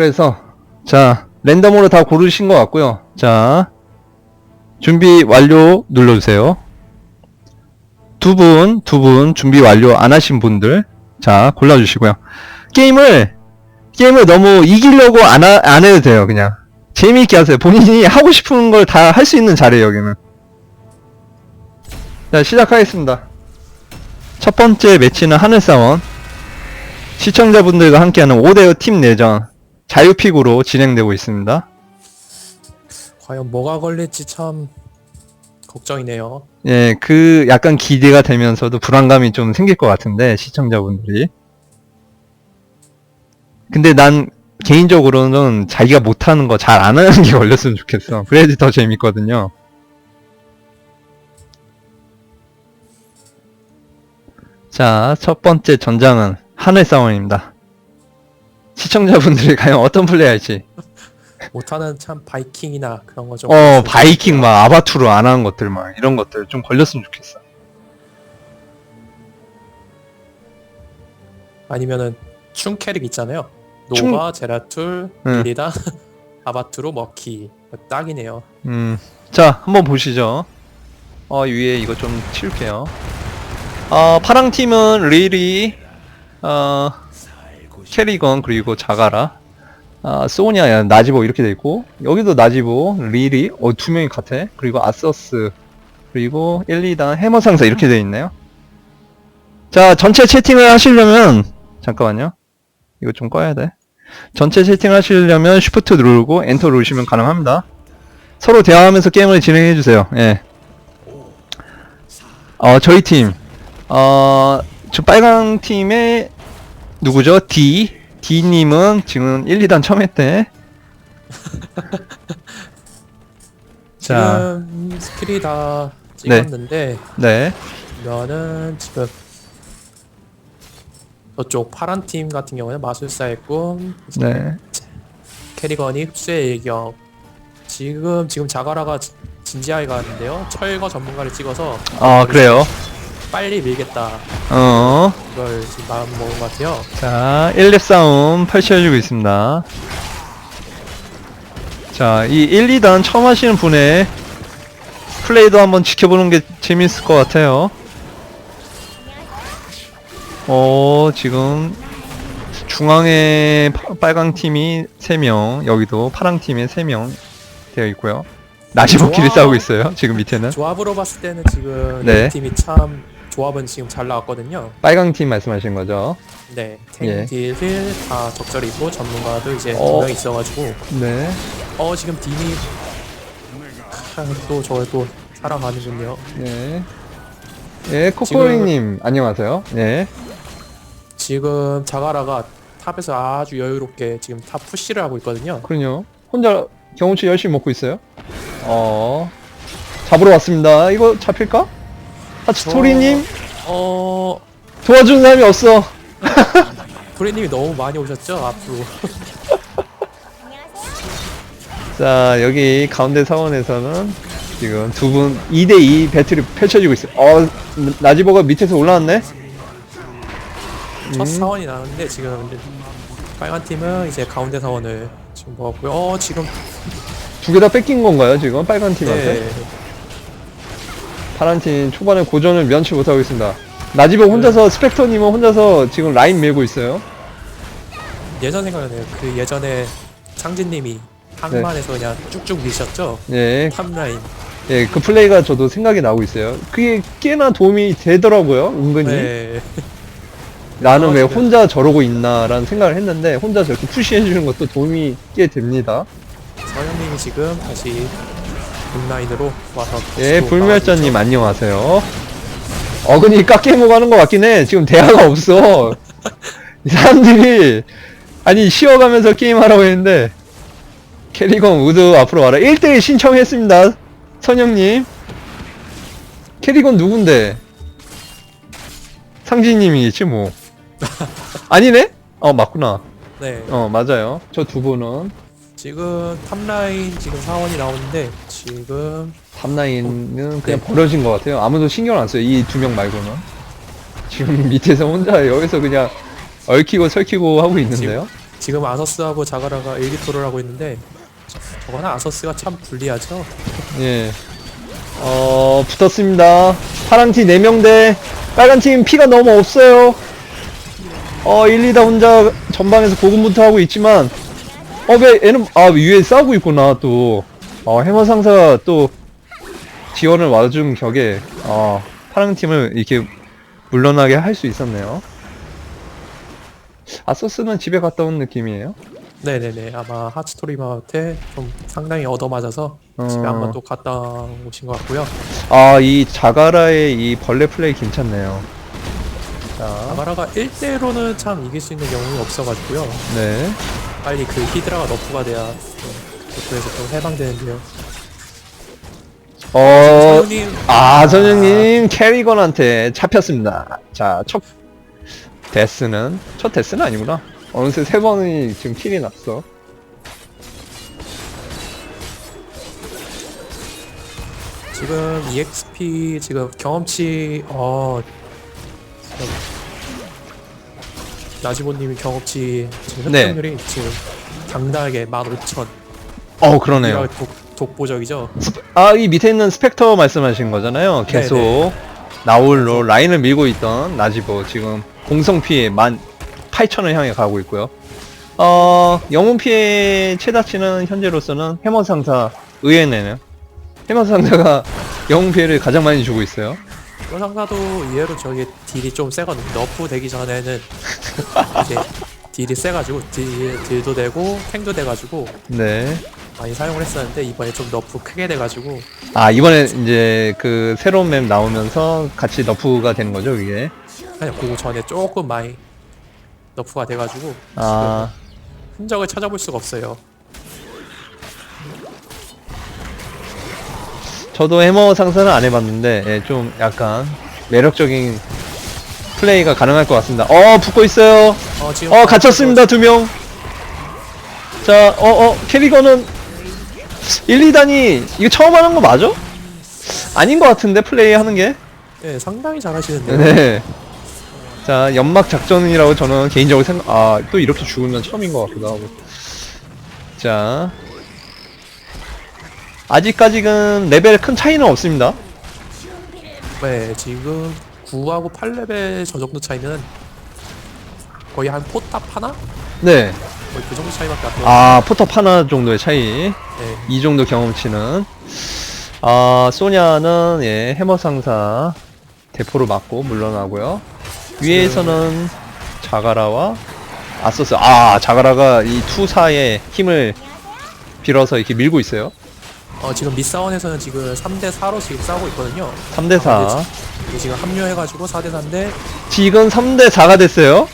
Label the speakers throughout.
Speaker 1: 그래서 자 랜덤으로 다 고르신 것 같고요. 자 준비 완료 눌러주세요. 두 분, 두 분 준비 완료 안 하신 분들 자 골라주시고요. 게임을 게임을 너무 이기려고 안, 하, 안 해도 돼요. 그냥 재미있게 하세요. 본인이 하고 싶은 걸 다 할 수 있는 자리에요. 여기는. 자 시작하겠습니다. 첫 번째 매치는 하늘사원 시청자분들과 함께하는 5대5 팀 내전 자유픽으로 진행되고 있습니다.
Speaker 2: 과연 뭐가 걸릴지 참 걱정이네요.
Speaker 1: 예, 그 약간 기대가 되면서도 불안감이 좀 생길 것 같은데 시청자분들이. 근데 난 개인적으로는 자기가 못하는 거 잘 안 하는 게 걸렸으면 좋겠어. 그래야지 더 재밌거든요. 자, 첫 번째 전장은 하늘 싸움입니다. 시청자분들이 과연 어떤 플레이 할지.
Speaker 2: 못하는 참 바이킹이나 그런 거 좀.
Speaker 1: 어, 바이킹 막 아바투르 안 하는 것들 막 이런 것들 좀 걸렸으면 좋겠어.
Speaker 2: 아니면은 충 캐릭 있잖아요.
Speaker 1: 충-
Speaker 2: 노바, 제라툴,
Speaker 1: 응.
Speaker 2: 리다, 아바투로, 머키 딱이네요.
Speaker 1: 음, 자, 한번 보시죠. 어, 위에 이거 좀 치울게요. 어, 파랑 팀은 리리, 어, 캐리건, 그리고 자가라, 아, 소니아, 나지보 이렇게 돼 있고, 여기도 나지보, 리리, 어, 두 명이 같아. 그리고 아서스, 그리고 1, 2단 해머 상사 이렇게 돼 있네요. 자, 전체 채팅을 하시려면, 잠깐만요. 이거 좀 꺼야 돼. 전체 채팅 하시려면 쉬프트 누르고 엔터 누르시면 가능합니다. 서로 대화하면서 게임을 진행해 주세요. 예. 어, 저희 팀. 어, 저 빨강 팀의 누구죠? D. D 님은 지금 1, 2단 처음 했대. 자,
Speaker 2: 지금 스킬이 다 찍었는데
Speaker 1: 네.
Speaker 2: 이거는 지금 저쪽 파란 팀 같은 경우는 마술사의 꿈,
Speaker 1: 네.
Speaker 2: 캐리건이 흡수의 일격. 지금 지금 자가라가 지- 진지하게 가는데요. 철거 전문가를 찍어서
Speaker 1: 아, 그래요.
Speaker 2: 빨리 밀겠다.
Speaker 1: 어.
Speaker 2: 이걸 지금 마음 먹은 것 같아요.
Speaker 1: 자, 1렙 싸움 펼쳐지고 있습니다. 자, 이 1, 2단 처음 하시는 분의 플레이도 한번 지켜보는 게 재밌을 것 같아요. 어, 지금 중앙에 파- 빨강 팀이 3명, 여기도 파랑 팀에 3명 되어 있고요. 나시보끼리
Speaker 2: 좋아.
Speaker 1: 싸우고 있어요. 지금 밑에는.
Speaker 2: 조합으로 봤을 때는 지금
Speaker 1: 네.
Speaker 2: 이 팀이 참 조합은 지금 잘 나왔거든요.
Speaker 1: 빨강 팀 말씀하신 거죠?
Speaker 2: 네,
Speaker 1: 예.
Speaker 2: 탱딜 다 적절히 있고 전문가도 이제
Speaker 1: 어.
Speaker 2: 두명 있어가지고
Speaker 1: 네.
Speaker 2: 어 지금 딘이 아, 또 저걸 또 살아가는군요.
Speaker 1: 네. 예, 코코링님, 안녕하세요. 예.
Speaker 2: 지금 자가라가 탑에서 아주 여유롭게 지금 탑 푸시를 하고 있거든요.
Speaker 1: 그럼요. 혼자 경험치 열심히 먹고 있어요. 어. 잡으러 왔습니다. 이거 잡힐까? 하치토리님
Speaker 2: 어
Speaker 1: 도와주는 사람이 없어.
Speaker 2: 브레님이 너무 많이 오셨죠 앞으로.
Speaker 1: 자, 여기 가운데 사원에서는 지금 두 분 2대2 배틀이 펼쳐지고 있어요. 어, 나지보가 밑에서 올라왔네?
Speaker 2: 첫
Speaker 1: 음.
Speaker 2: 사원이 나왔는데 지금 이제 빨간 팀은 이제 가운데 사원을 지금 먹었고요. 어 지금
Speaker 1: 두 개 다 뺏긴 건가요, 지금? 빨간 팀한테?
Speaker 2: 네.
Speaker 1: 파란 팀 초반에 고전을 면치 못하고 있습니다. 나지보 혼자서, 스펙터님은 혼자서 지금 라인 밀고 있어요.
Speaker 2: 예전 생각나네요. 그 예전에 창진님이 항만에서 그냥 쭉쭉 미셨죠?
Speaker 1: 예,
Speaker 2: 탑라인.
Speaker 1: 예, 그 플레이가 저도 생각이 나고 있어요. 그게 꽤나 도움이 되더라고요, 은근히.
Speaker 2: 네.
Speaker 1: 나는 왜. 혼자 저러고 있나라는 생각을 했는데, 혼자 저렇게 푸시해주는 것도 도움이 꽤 됩니다.
Speaker 2: 서현님이 지금 다시 탑라인으로 와서
Speaker 1: 예,
Speaker 2: 또
Speaker 1: 불멸자님 안녕하세요. 어근이 깎이고 가는 것 같긴 해. 지금 대화가 없어. 이 사람들이, 아니, 쉬어가면서 게임하라고 했는데, 캐리건 우드 앞으로 와라. 1대1 신청했습니다. 선영님. 캐리건 누군데? 상진님이겠지, 뭐. 아니네? 어, 맞구나.
Speaker 2: 네.
Speaker 1: 어, 맞아요. 저 두 분은.
Speaker 2: 지금 탑라인 지금 사원이 나오는데 지금
Speaker 1: 탑라인은 그냥
Speaker 2: 네.
Speaker 1: 버려진 것 같아요. 아무도 신경 안 써요. 이 두 명 말고는. 지금 밑에서 혼자 여기서 그냥 얽히고 설키고 하고 있는데요.
Speaker 2: 지금 아서스하고 자가라가 일기토를 하고 있는데 저거는 아서스가 참 불리하죠.
Speaker 1: 예. 어, 붙었습니다. 파란 팀 4명 대 빨간 팀 피가 너무 없어요. 어, 1, 2다 혼자 전방에서 고군분투 하고 있지만, 어, 왜 얘는, 아, 위에 싸우고 있구나, 또. 어, 해머 상사가 또 지원을 와준 격에, 어, 파란 팀을 이렇게 물러나게 할 수 있었네요. 아서스는 집에 갔다 온 느낌이에요.
Speaker 2: 네네네 아마 하츠토리마한테 좀 상당히 얻어맞아서 집에
Speaker 1: 어.
Speaker 2: 한번 또 갔다 오신 것 같고요.
Speaker 1: 아, 이 자가라의 이 벌레 플레이 괜찮네요. 자,
Speaker 2: 자가라가 1대1로는 참 이길 수 있는 경우는 없어가지고요.
Speaker 1: 네.
Speaker 2: 빨리 그 히드라가 너프가 돼야 그쪽에서 좀 해방되는데요.
Speaker 1: 어,
Speaker 2: 선생님
Speaker 1: 아, 선생님 캐리건한테 잡혔습니다. 자, 첫 데스는 첫 데스는 아니구나. 어느새 세 번이 지금 킬이 났어.
Speaker 2: 지금 EXP 지금 경험치 어 지금 나지보님이 경험치 지금
Speaker 1: 네.
Speaker 2: 흡수율이 지금 당당하게 15,000
Speaker 1: 어, 그러네요.
Speaker 2: 독, 독보적이죠.
Speaker 1: 아, 이 밑에 있는 스펙터 말씀하신 거잖아요. 계속
Speaker 2: 네네.
Speaker 1: 나홀로 라인을 밀고 있던 나지보 지금 공성 피해 18,000을 향해 가고 있고요. 어, 영웅 피해 최다치는 현재로서는 해머 상사 의외네요. 해머 상사가 영웅 피해를 가장 많이 주고 있어요.
Speaker 2: 그 상사도 의외로 저기 딜이 좀 세거든요. 너프 되기 전에는 이제 딜이 세가지고 딜, 딜도 되고 탱도 돼가지고
Speaker 1: 네.
Speaker 2: 많이 사용을 했었는데 이번에 좀 너프 크게 돼가지고
Speaker 1: 아, 이번에 이제 그 새로운 맵 나오면서 같이 너프가 되는 거죠, 이게.
Speaker 2: 아니 그거 전에 조금 많이 너프가 돼가지고
Speaker 1: 아,
Speaker 2: 흔적을 찾아볼 수가 없어요.
Speaker 1: 저도 해머 상사는 안 해봤는데, 예, 좀 약간 매력적인 플레이가 가능할 것 같습니다. 어, 붙고 있어요.
Speaker 2: 어 지금
Speaker 1: 어, 갇혔습니다, 두 명. 자, 어, 어, 캐리건은 1, 2단이 이거 처음 하는 거 맞아? 아닌 것 같은데, 플레이 하는 게?
Speaker 2: 네 상당히 잘하시는데요.
Speaker 1: 네. 자, 연막 작전이라고 저는 개인적으로 생각, 아, 또 이렇게 죽으면 처음인 것 같기도 하고. 자. 아직까지는 레벨 큰 차이는 없습니다.
Speaker 2: 네, 지금 9하고 8레벨 저 정도 차이는 거의 한 포탑 하나?
Speaker 1: 네.
Speaker 2: 거의 그 정도 차이밖에 안 나요.
Speaker 1: 아, 포탑 하나 정도의 차이.
Speaker 2: 네.
Speaker 1: 이 정도 경험치는. 아, 소냐는, 예, 해머 상사 대포로 맞고 물러나고요. 위에서는 자가라와 아서스. 아, 자가라가 이 투사의 힘을 빌어서 이렇게 밀고 있어요.
Speaker 2: 어, 지금 밑사원에서는 지금 3대 4로 지금 싸우고 있거든요.
Speaker 1: 3대4.
Speaker 2: 이게 지금 합류해가지고 4대 4인데
Speaker 1: 지금 3대4가 됐어요.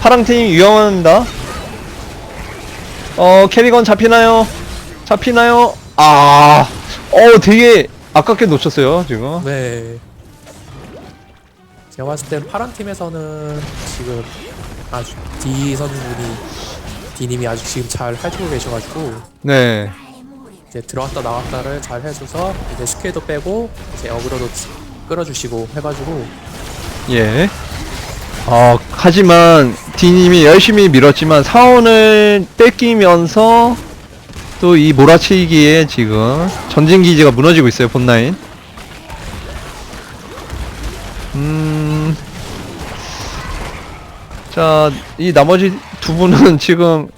Speaker 1: 파랑팀 위험합니다. 어, 캐리건 잡히나요? 잡히나요? 아, 어, 되게 아깝게 놓쳤어요, 지금.
Speaker 2: 네. 제가 봤을 땐 파란 팀에서는 지금 아주 D 선수분이 D님이 아주 지금 잘 해주고 계셔가지고
Speaker 1: 네.
Speaker 2: 이제 들어왔다 나왔다를 잘 해줘서 이제 스케도 빼고 이제 어그로도 끌어주시고 해가지고
Speaker 1: 예. 어, 하지만 디님이 열심히 밀었지만 사원을 뺏기면서 또 이 몰아치기에 지금 전진 기지가 무너지고 있어요 본라인. 음. 자, 이 나머지 두 분은 지금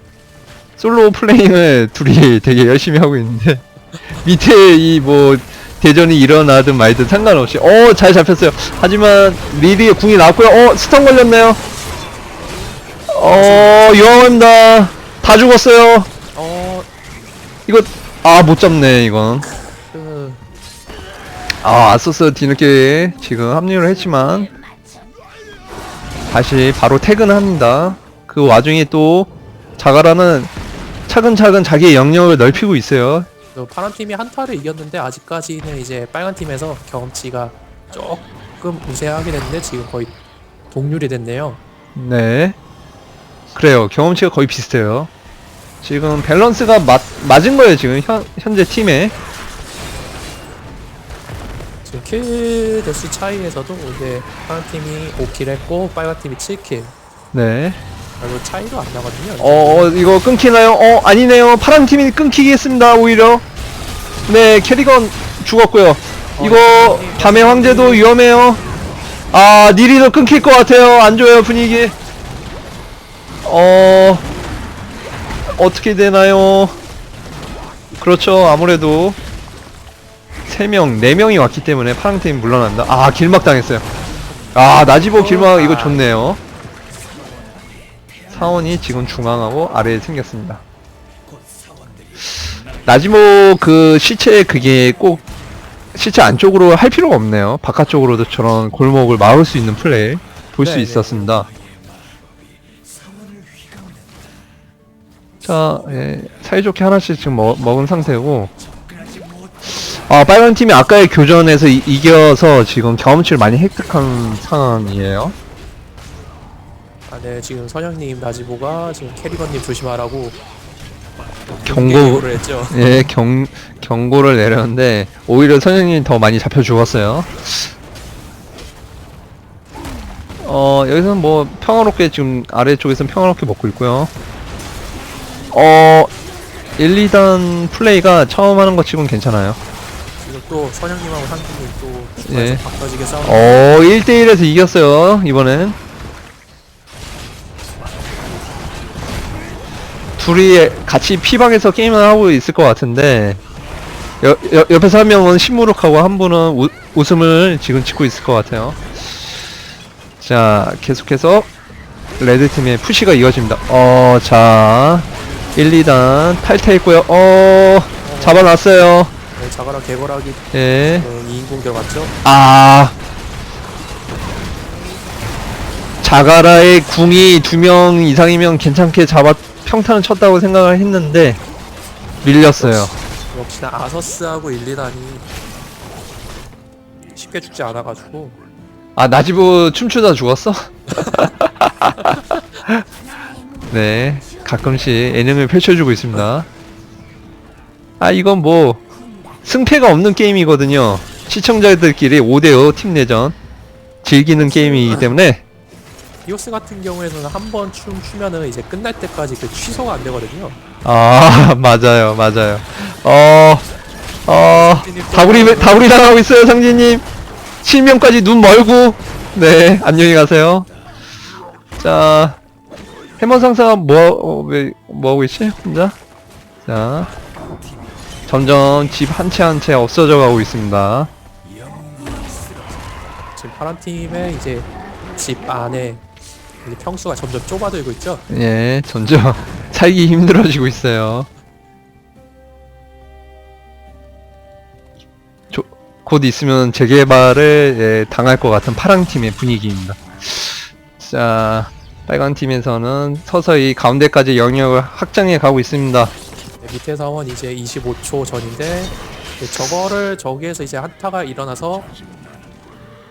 Speaker 1: 솔로 플레잉을 둘이 되게 열심히 하고 있는데 밑에 이 뭐 대전이 일어나든 말든 상관없이 어 잘 잡혔어요. 하지만 리리의 궁이 나왔고요. 어 스턴 걸렸네요. 어 위험합니다. 다 죽었어요.
Speaker 2: 어,
Speaker 1: 이거 아 못 잡네 이건. 그아 아소스 뒤늦게 지금 합류를 했지만 다시 바로 퇴근합니다. 그 와중에 또 자가라는 차근차근 자기의 영역을 넓히고 있어요
Speaker 2: 그 파란 팀이 한타를 이겼는데 아직까지는 이제 빨간 팀에서 경험치가 조금 우세하게 됐는데 지금 거의 동률이 됐네요.
Speaker 1: 네. 그래요. 경험치가 거의 비슷해요. 지금 밸런스가 맞, 맞은 거예요, 지금 현, 현재 팀에.
Speaker 2: 지금 킬 대수 차이에서도 이제 파란 팀이 5킬 했고 빨간 팀이 7킬.
Speaker 1: 네.
Speaker 2: 별로 차이도 안 나거든요.
Speaker 1: 어, 어, 이거 끊기나요? 어, 아니네요. 파란 팀이 끊기겠습니다, 오히려. 네, 캐리건 죽었고요. 이거, 밤의 황제도 위험해요. 아, 니리도 끊길 것 같아요. 안 좋아요, 분위기. 어, 어떻게 되나요? 그렇죠, 아무래도. 3명, 4명이 왔기 때문에 파랑팀이 물러난다. 아, 길막 당했어요. 아, 나지보 길막, 이거 좋네요. 사원이 지금 중앙하고 아래에 생겼습니다. 나지모 그 시체 그게 꼭 시체 안쪽으로 할 필요가 없네요. 바깥쪽으로도 저런 골목을 막을 수 있는 플레이 볼수
Speaker 2: 네네.
Speaker 1: 있었습니다. 자, 예, 사이좋게 하나씩 지금 먹, 먹은 상태고 아, 빨간 팀이 아까의 교전에서 이, 이겨서 지금 경험치를 많이 획득한 상황이에요.
Speaker 2: 아, 네, 지금 선영님 나지보가 지금 캐리건님 조심하라고
Speaker 1: 경고-
Speaker 2: 경고 를 했죠.
Speaker 1: 예, 경, 경고를 내렸는데, 오히려 선생님이 더 많이 잡혀 죽었어요. 어, 여기서는 뭐, 평화롭게 지금 아래쪽에서는 평화롭게 먹고 있고요. 어, 1, 2단 플레이가 처음 하는 것 치고는 괜찮아요.
Speaker 2: 지금 또 선영님하고 상진님 또
Speaker 1: 예.
Speaker 2: 바꿔지게 싸우.
Speaker 1: 어, 1대 1에서 이겼어요, 이번엔. 둘이 같이 피방에서 게임을 하고 있을 것 같은데, 여, 여, 옆에서 한 명은 심무룩하고 한 분은 우, 웃음을 지금 짓고 있을 것 같아요. 자, 계속해서 레드팀의 푸시가 이어집니다. 어, 자, 1, 2단 탈퇴했고요. 어, 잡아놨어요.
Speaker 2: 네, 자가라 개벌하기
Speaker 1: 예.
Speaker 2: 네, 2인 공격 맞죠?
Speaker 1: 아 자가라의 궁이 두 명 이상이면 괜찮게 잡아 평타는 쳤다고 생각을 했는데 밀렸어요.
Speaker 2: 역시나 아서스하고 1, 2단이 쉽게 죽지 않아가지고
Speaker 1: 아 나지부 춤추다 죽었어? 네 가끔씩 예능을 펼쳐주고 있습니다. 아 이건 뭐 승패가 없는 게임이거든요. 시청자들끼리 5대5 팀 내전 즐기는 게임이기 때문에
Speaker 2: 디오스 같은 경우에는 한 번 춤 추면은 이제 끝날 때까지 그 취소가 안 되거든요.
Speaker 1: 아 맞아요 맞아요. 어, 어 다구리 다구리 당하고 있어요 상진님. 실명까지 눈 멀고. 네 안녕히 가세요. 자 해먼 상사가 뭐왜 뭐하고 있지 혼자? 자 점점 집 한 채 한 채 없어져 가고 있습니다.
Speaker 2: 지금 파란 팀의 이제 집 안에 이제 평수가 점점 좁아들고 있죠.
Speaker 1: 예 점점 살기 힘들어지고 있어요. 조, 곧 있으면 재개발을 예, 당할 것 같은 파랑 팀의 분위기입니다. 자 빨간 팀에서는 서서히 가운데까지 영역을 확장해 가고 있습니다.
Speaker 2: 네, 밑에 사원 이제 25초 전인데 네, 저거를 저기에서 이제 한타가 일어나서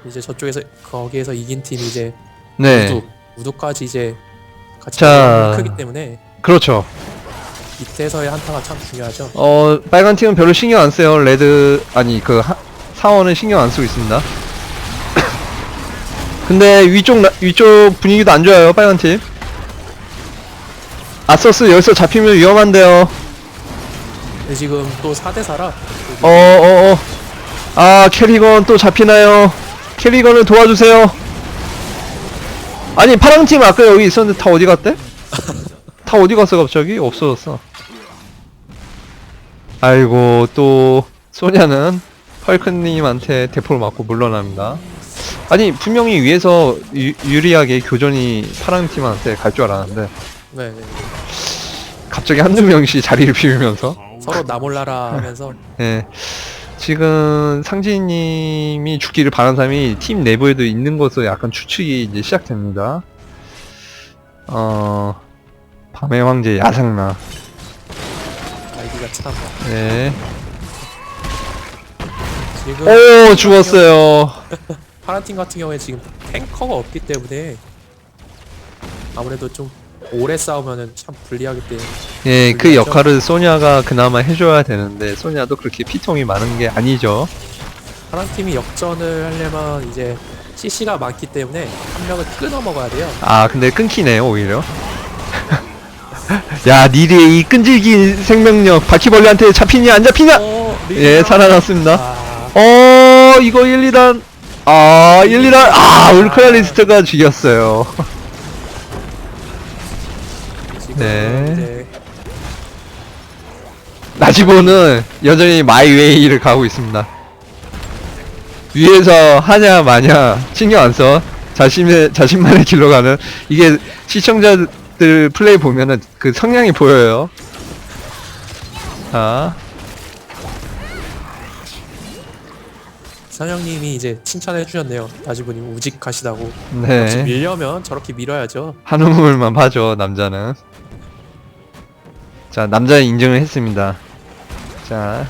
Speaker 2: 이제 저쪽에서 거기에서 이긴 팀이 이제
Speaker 1: 네.
Speaker 2: 우두 우두까지 이제 같이
Speaker 1: 자.
Speaker 2: 크기 때문에
Speaker 1: 그렇죠.
Speaker 2: 밑에서의 한타가 참 중요하죠.
Speaker 1: 어 빨간 팀은 별로 신경 안 써요. 레드 아니 그 하, 사원은 신경 안 쓰고 있습니다. 근데 위쪽 라- 위쪽 분위기도 안 좋아요 빨간 팀. 아서스 여기서 잡히면 위험한데요.
Speaker 2: 근데 지금 또 4대 4라?
Speaker 1: 어 어 어. 아 캐리건 또 잡히나요? 캐리건을 도와주세요 아니 파랑팀 아까 여기 있었는데 다 어디 갔대? 다 어디 갔어 갑자기? 없어졌어 아이고 또 소냐는 펄크님한테 대포를 맞고 물러납니다 아니 분명히 위에서 유, 유리하게 교전이 파랑팀한테 갈 줄 알았는데
Speaker 2: 네, 네.
Speaker 1: 갑자기 한두 명씩 자리를 비우면서
Speaker 2: 서로 나몰라라 하면서
Speaker 1: 예. 지금 상진님이 죽기를 바란 사람이 팀 내부에도 있는 것으로 약간 추측이 이제 시작됩니다. 어, 밤의 황제 야상나.
Speaker 2: 아이디가 참
Speaker 1: 예.
Speaker 2: 지금
Speaker 1: 오, 죽었어요.
Speaker 2: 파란 팀 같은 경우에 지금 탱커가 없기 때문에 아무래도 좀 오래 싸우면은 참 불리하기 때문에.
Speaker 1: 예, 그 역할을 소냐가 그나마 해줘야 되는데, 소냐도 그렇게 피통이 많은 게 아니죠.
Speaker 2: 파란 팀이 역전을 하려면 이제 CC가 많기 때문에 한 명을 끊어 먹어야 돼요.
Speaker 1: 아, 근데 끊기네요, 오히려. 야 니리의 이 끈질긴 생명력 바퀴벌레한테 잡히냐 안 잡히냐?
Speaker 2: 어,
Speaker 1: 예 살아났습니다.
Speaker 2: 아,
Speaker 1: 어 이거 1, 2단. 아 1, 2단. 아 울크라리스트가 죽였어요 네.
Speaker 2: 이제
Speaker 1: 나지보는 여전히 마이웨이를 가고 있습니다 위에서 하냐 마냐 신경 안 써 자신의 자신만의 길로 가는 이게 시청자들 플레이 보면은 그 성향이 보여요 자
Speaker 2: 선영님이 이제 칭찬해 주셨네요. 다시보님 우직하시다고.
Speaker 1: 네.
Speaker 2: 밀려면 저렇게 밀어야죠.
Speaker 1: 한 우물만 봐줘 남자는 자 남자는 인정을 했습니다. 자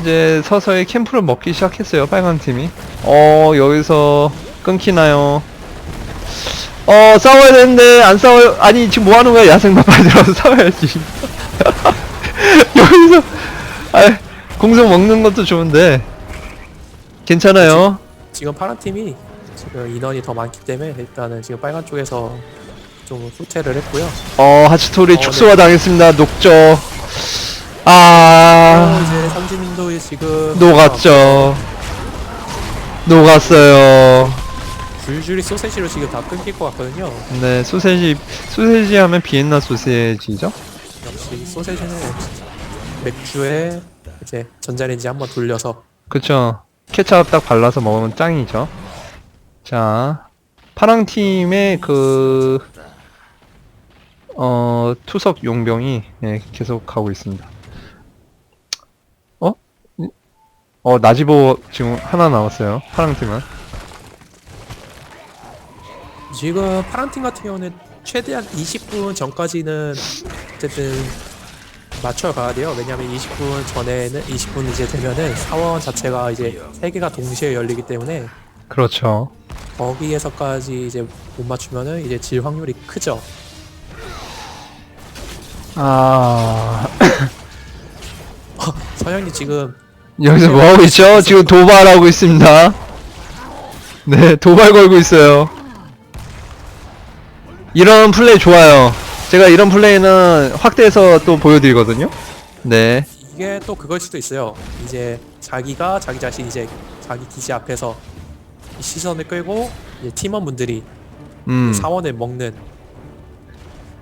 Speaker 1: 이제 서서히 캠프를 먹기 시작했어요 빨간 팀이. 어 여기서 끊기나요? 어 싸워야 되는데 안 싸워요? 아니 지금 뭐하는 거야? 야생마 빠지라서 싸워야지. 여기서 아 공성 먹는 것도 좋은데. 괜찮아요?
Speaker 2: 지금 파란 팀이 지금 인원이 더 많기 때문에 일단은 지금 빨간 쪽에서 좀 후퇴를 했고요.
Speaker 1: 어 하치토리
Speaker 2: 어,
Speaker 1: 축소가 당했습니다. 녹조.
Speaker 2: 어,
Speaker 1: 아
Speaker 2: 이제 삼지민도 지금
Speaker 1: 녹았죠. 녹았어요.
Speaker 2: 줄줄이 소세지로 지금 다 끊길 것 같거든요.
Speaker 1: 네 소세지 소세지 하면 비엔나 소세지죠?
Speaker 2: 역시 소세지는 맥주에 이제 전자레인지 한번 돌려서
Speaker 1: 그쵸. 케찹 딱 발라서 먹으면 짱이죠. 자 파랑 팀의 그 어, 투석 용병이 예, 계속 가고 있습니다. 어? 어, 나지보 지금 하나 나왔어요. 파랑 팀은.
Speaker 2: 지금 파란 팀 같은 경우는 최대한 20분 전까지는 어쨌든 맞춰가야 돼요. 왜냐하면 20분 전에는 20분 이제 되면은 사원 자체가 이제 세 개가 동시에 열리기 때문에
Speaker 1: 그렇죠.
Speaker 2: 거기에서까지 이제 못 맞추면은 이제 질 확률이 크죠.
Speaker 1: 아,
Speaker 2: 서영님 지금
Speaker 1: 여기서 뭐 하고 있죠? 지금 도발하고 있습니다. 네, 도발 걸고 있어요. 이런 플레이 좋아요. 제가 이런 플레이는 확대해서 또 보여드리거든요. 네.
Speaker 2: 이게 또 그걸 수도 있어요. 이제 자기가 자기 자신 이제 자기 기지 앞에서 이 시선을 끌고 이제 팀원분들이
Speaker 1: 음,
Speaker 2: 사원을 먹는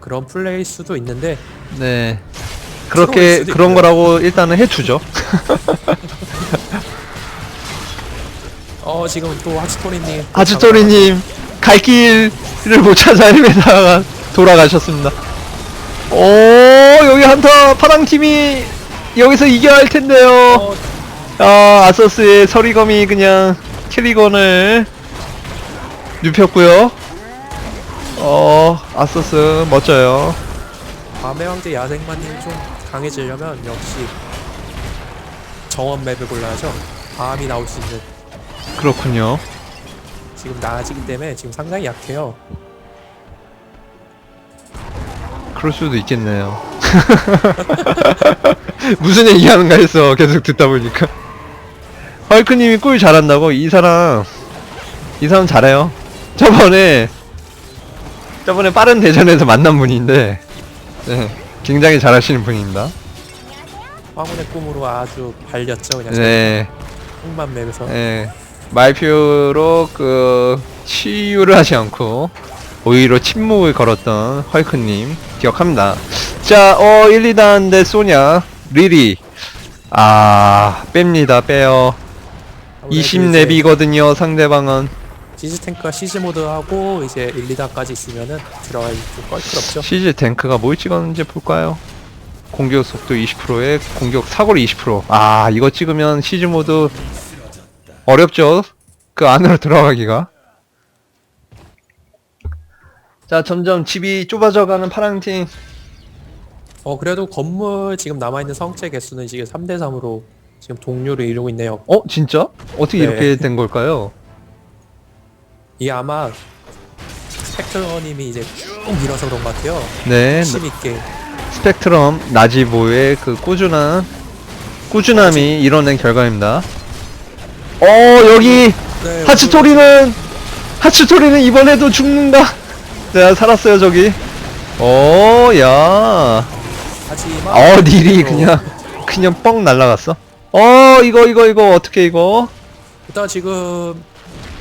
Speaker 2: 그런 플레이일 수도 있는데
Speaker 1: 네. 그렇게,
Speaker 2: 수도
Speaker 1: 그런
Speaker 2: 있고요.
Speaker 1: 거라고 일단은 해주죠.
Speaker 2: 어 지금 또 하치토리님
Speaker 1: 아주토리님, 갈 길을 못 찾아 헤매다가 돌아가셨습니다. 오, 여기 한타 파랑 팀이 여기서 이겨야 할 텐데요.
Speaker 2: 어,
Speaker 1: 아, 아서스의 서리검이 그냥 캐리건을 눕혔고요. 어, 아서스 멋져요.
Speaker 2: 밤의 왕제 야생마님 좀 강해지려면 역시 정원 맵을 골라야죠. 밤이 나올 수 있는
Speaker 1: 그렇군요.
Speaker 2: 지금 낮이기 때문에 지금 상당히 약해요.
Speaker 1: 그럴 수도 있겠네요. 무슨 얘기 하는가 했어. 계속 듣다 보니까. 헐크님이 꿀 잘한다고? 이 사람, 이 사람 잘해요. 저번에, 저번에 빠른 대전에서 만난 분인데, 네, 굉장히 잘하시는 분입니다.
Speaker 2: 황혼의 꿈으로 아주 발렸죠 그냥
Speaker 1: 네,
Speaker 2: 흑만 맵에서
Speaker 1: 네. 말표로 그, 치유를 하지 않고, 오히려 침묵을 걸었던 헐크님, 기억합니다. 자, 어, 1, 2단 대 소냐, 리리. 아, 뺍니다, 빼요.
Speaker 2: 아무래도
Speaker 1: 20렙이거든요, 상대방은.
Speaker 2: 시즈 탱크가 시즈 모드 하고 이제 1, 2단까지 있으면은 들어가기 좀 껄끄럽죠.
Speaker 1: 시즈 탱크가 뭘 찍었는지 볼까요? 공격 속도 20%에 공격 사거리 20%. 아, 이거 찍으면 시즈 모드 어렵죠? 그 안으로 들어가기가. 자, 점점 집이 좁아져가는 파랑 팀.
Speaker 2: 어 그래도 건물 지금 남아 있는 성체 개수는 지금 3대 3으로 지금 동료를 이루고 있네요.
Speaker 1: 어, 진짜? 어떻게
Speaker 2: 네.
Speaker 1: 이렇게 된 걸까요?
Speaker 2: 이게 아마 스펙터님이 이제 쭉 밀어서 그런 것 같아요.
Speaker 1: 네,
Speaker 2: 힘 있게.
Speaker 1: 스펙트럼 나지보의 그 꾸준한 꾸준함이 이뤄낸 결과입니다. 어 여기
Speaker 2: 네,
Speaker 1: 하츠토리는 하츠토리는 이번에도 죽는다. 자 살았어요 저기. 오, 야.
Speaker 2: 하지만
Speaker 1: 어, 닐이
Speaker 2: 또
Speaker 1: 그냥, 그냥 뻥 날라갔어. 어, 이거, 이거, 이거, 어떻게 이거?
Speaker 2: 일단 지금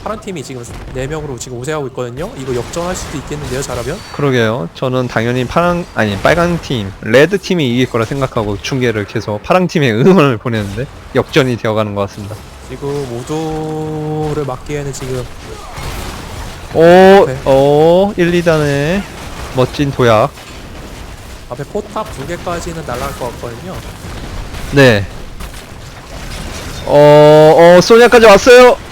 Speaker 2: 파란 팀이 지금 4명으로 지금 우세하고 있거든요. 이거 역전할 수도 있겠는데요, 잘하면?
Speaker 1: 그러게요. 저는 당연히 파랑, 아니, 빨간 팀, 레드 팀이 이길 거라 생각하고 중계를 계속 파랑 팀에 응원을 보내는데, 역전이 되어가는 것 같습니다.
Speaker 2: 지금 모두를 막기에는 지금
Speaker 1: 오, 오, 1, 2단의 멋진 도약.
Speaker 2: 앞에 포탑 두 개까지는 날아갈 것 같거든요.
Speaker 1: 네. 어, 어, 소냐까지 왔어요.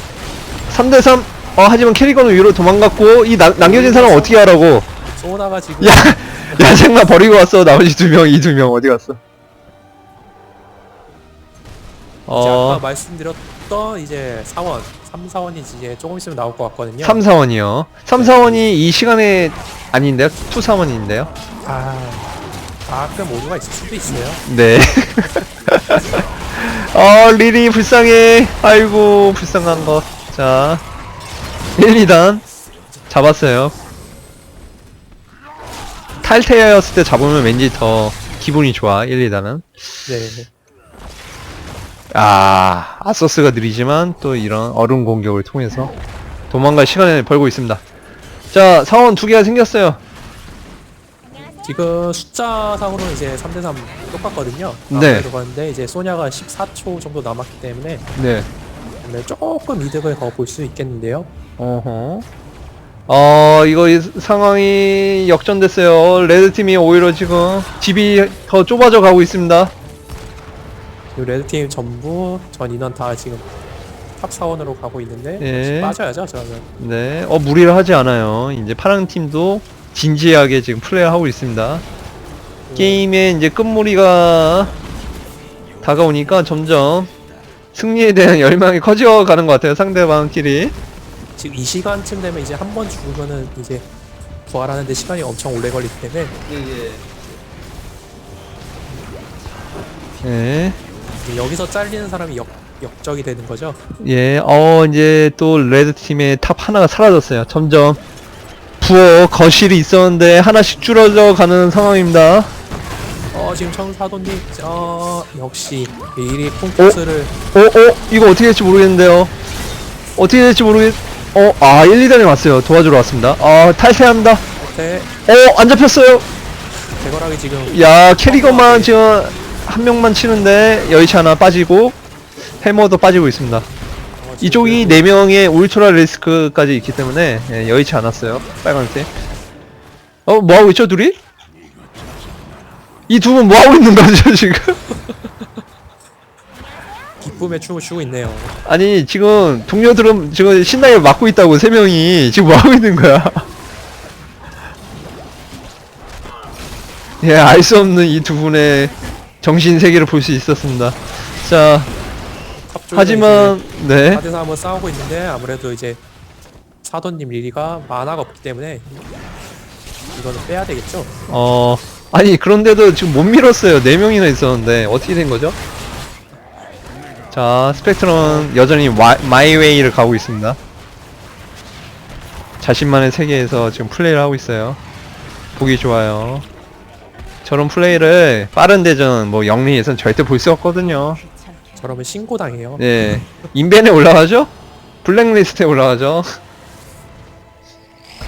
Speaker 1: 3대3. 어, 하지만 캐리건은 위로 도망갔고, 이 나, 남겨진 사람 어떻게 하라고.
Speaker 2: 소나가 지금
Speaker 1: 야, 야, 생각 버리고 왔어. 나머지 두 명, 이 두 명 어디 갔어?
Speaker 2: 이제
Speaker 1: 어,
Speaker 2: 아까 말씀드렸던 이제 사원, 3, 4원이 이제 조금 있으면 나올 것 같거든요.
Speaker 1: 3, 4원이요. 3, 4원이 이 시간에 아닌데요? 2, 4원인데요?
Speaker 2: 아, 아, 그럼 모두가 있을 수도 있어요.
Speaker 1: 네. 어, 리리 불쌍해. 아이고, 불쌍한 것. 자, 1, 2단 잡았어요. 탈퇴였을 때 잡으면 왠지 더 기분이 좋아, 1, 2단은.
Speaker 2: 네.
Speaker 1: 아, 아서스가 느리지만 또 이런 얼음 공격을 통해서 도망갈 시간을 벌고 있습니다. 자, 사원 두 개가 생겼어요.
Speaker 2: 지금 숫자 상으로는 이제 3대3 똑같거든요.
Speaker 1: 네.
Speaker 2: 그런데 이제 소냐가 14초 정도 남았기 때문에
Speaker 1: 네.
Speaker 2: 오늘 조금 이득을 더 볼 수 있겠는데요.
Speaker 1: 어허. 어, 이거 이 상황이 역전됐어요. 레드팀이 오히려 지금 집이 더 좁아져 가고 있습니다.
Speaker 2: 그리고 레드팀 전부 전 인원 다 지금 탑 사원으로 가고 있는데
Speaker 1: 예.
Speaker 2: 빠져야죠 저는.
Speaker 1: 네. 어, 무리를 하지 않아요. 이제 파란 팀도 진지하게 지금 플레이를 하고 있습니다. 게임의 이제 끝무리가 다가오니까 점점 승리에 대한 열망이 커져 가는 것 같아요. 상대방끼리.
Speaker 2: 지금 이 시간쯤 되면 이제 한 번 죽으면은 이제 부활하는데 시간이 엄청 오래 걸리기 때문에
Speaker 1: 네.
Speaker 2: 이제 여기서 잘리는 사람이 역, 역적이 되는 거죠.
Speaker 1: 예, 어, 이제 또 레드팀의 탑 하나가 사라졌어요. 점점 부어 거실이 있었는데 하나씩 줄어져 가는 상황입니다.
Speaker 2: 어 지금 청사도님 어 역시 미리 콩쿠스를
Speaker 1: 어, 어, 이거 어떻게 될지 모르겠는데요. 어떻게 될지 모르겠, 어, 아, 1, 2단에 왔어요. 도와주러 왔습니다. 아, 탈퇴합니다.
Speaker 2: 때
Speaker 1: 어, 안 잡혔어요.
Speaker 2: 대거락이 지금
Speaker 1: 야, 캐리건만 지금 한 명만 치는데 여의치 하나 빠지고 해머도 빠지고 있습니다.
Speaker 2: 어, 지금
Speaker 1: 이쪽이 4명의 울트라 리스크까지 있기 때문에 예, 여의치 않았어요. 빨간색. 어, 뭐하고 있죠, 둘이? 이 두 분 뭐하고 있는 거죠, 지금?
Speaker 2: 기쁨의 춤을 추고 있네요.
Speaker 1: 아니, 지금 동료들은 지금 신나게 맞고 있다고, 세 명이. 지금 뭐하고 있는 거야? 예, 알 수 없는 이 두 분의 정신 세계를 볼 수 있었습니다. 자,
Speaker 2: 탑
Speaker 1: 하지만, 네.
Speaker 2: 4대4 한번 싸우고 있는데 아무래도 이제 사돈님 리리가 만화가 없기 때문에 이거는 빼야 되겠죠.
Speaker 1: 어, 아니, 그런데도 지금 못 밀었어요. 4명이나 있었는데, 어떻게 된 거죠? 자, 스펙트럼은 여전히 와, 마이웨이를 가고 있습니다. 자신만의 세계에서 지금 플레이를 하고 있어요. 보기 좋아요. 저런 플레이를 빠른 대전, 뭐, 영리에선 절대 볼 수 없거든요.
Speaker 2: 저러면 신고당해요.
Speaker 1: 예. 인벤에 올라가죠? 블랙리스트에 올라가죠?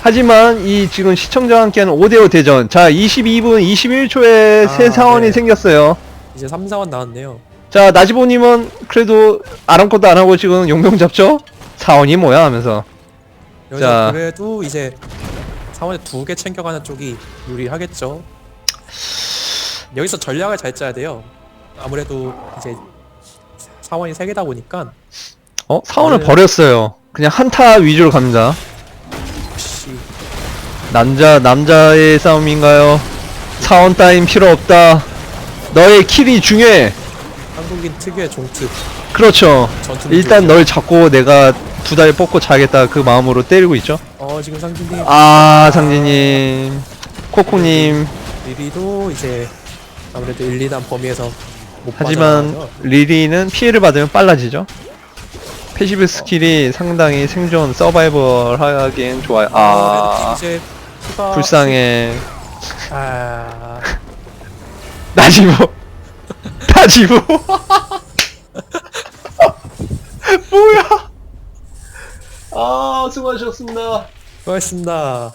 Speaker 1: 하지만 이 지금 시청자와 함께하는 5대5 대전 자 22분 21초에
Speaker 2: 아,
Speaker 1: 새 사원이
Speaker 2: 네.
Speaker 1: 생겼어요
Speaker 2: 이제 3, 4원 나왔네요.
Speaker 1: 자 나지보님은 그래도 아랑것도 안하고 지금 용병 잡죠? 사원이 뭐야 하면서
Speaker 2: 여기서
Speaker 1: 자.
Speaker 2: 그래도 이제 사원에 두 개 챙겨가는 쪽이 유리하겠죠. 여기서 전략을 잘 짜야 돼요. 아무래도 이제 사원이 세 개다 보니까
Speaker 1: 어? 사원을
Speaker 2: 네.
Speaker 1: 버렸어요 그냥 한타 위주로 갑니다 남자 남자의 싸움인가요? 사원 따윈 필요 없다. 너의 킬이 중요해.
Speaker 2: 한국인 특유의 종특.
Speaker 1: 그렇죠.
Speaker 2: 전투
Speaker 1: 일단 널 잡고 내가 두 달 뽑고 자겠다. 그 마음으로 때리고 있죠.
Speaker 2: 어 지금 상준님.
Speaker 1: 아 상진님. 코코님.
Speaker 2: 리리도 이제 아무래도 1, 2단 범위에서 못
Speaker 1: 하지만. 리리는 피해를 받으면 빨라지죠. 패시브 스킬이 상당히 생존 서바이벌 하기엔 좋아요.
Speaker 2: 아무래도
Speaker 1: 아.
Speaker 2: 이제 피가
Speaker 1: 불쌍해.
Speaker 2: 아,
Speaker 1: 나지모 나지모 뭐야? 아 수고하셨습니다.
Speaker 2: 고맙습니다.